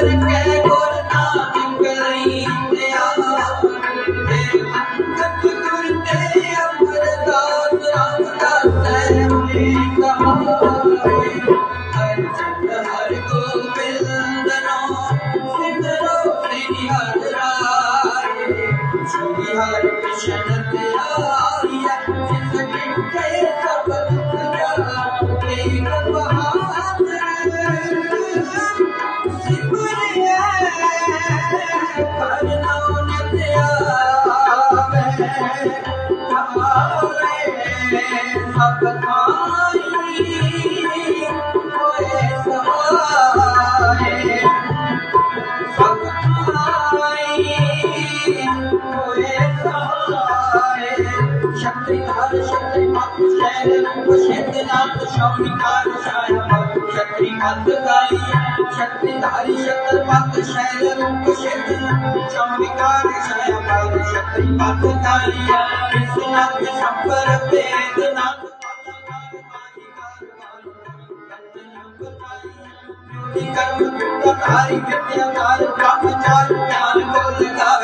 تیرے کول نا ننگريں دیاں تیرے سڀ کائي शैत्यनाथ शौनिकार शायम क्षत्रिपदकारी क्षत्रिधारी शतपथ शैल रूप शैल शौनिकार शायम क्षत्रिपदकारी विश्वनाथ शंकर वेदनाथ कर्म कर्मकारी विद्याकार ब्रह्मचार ज्ञान को लगावे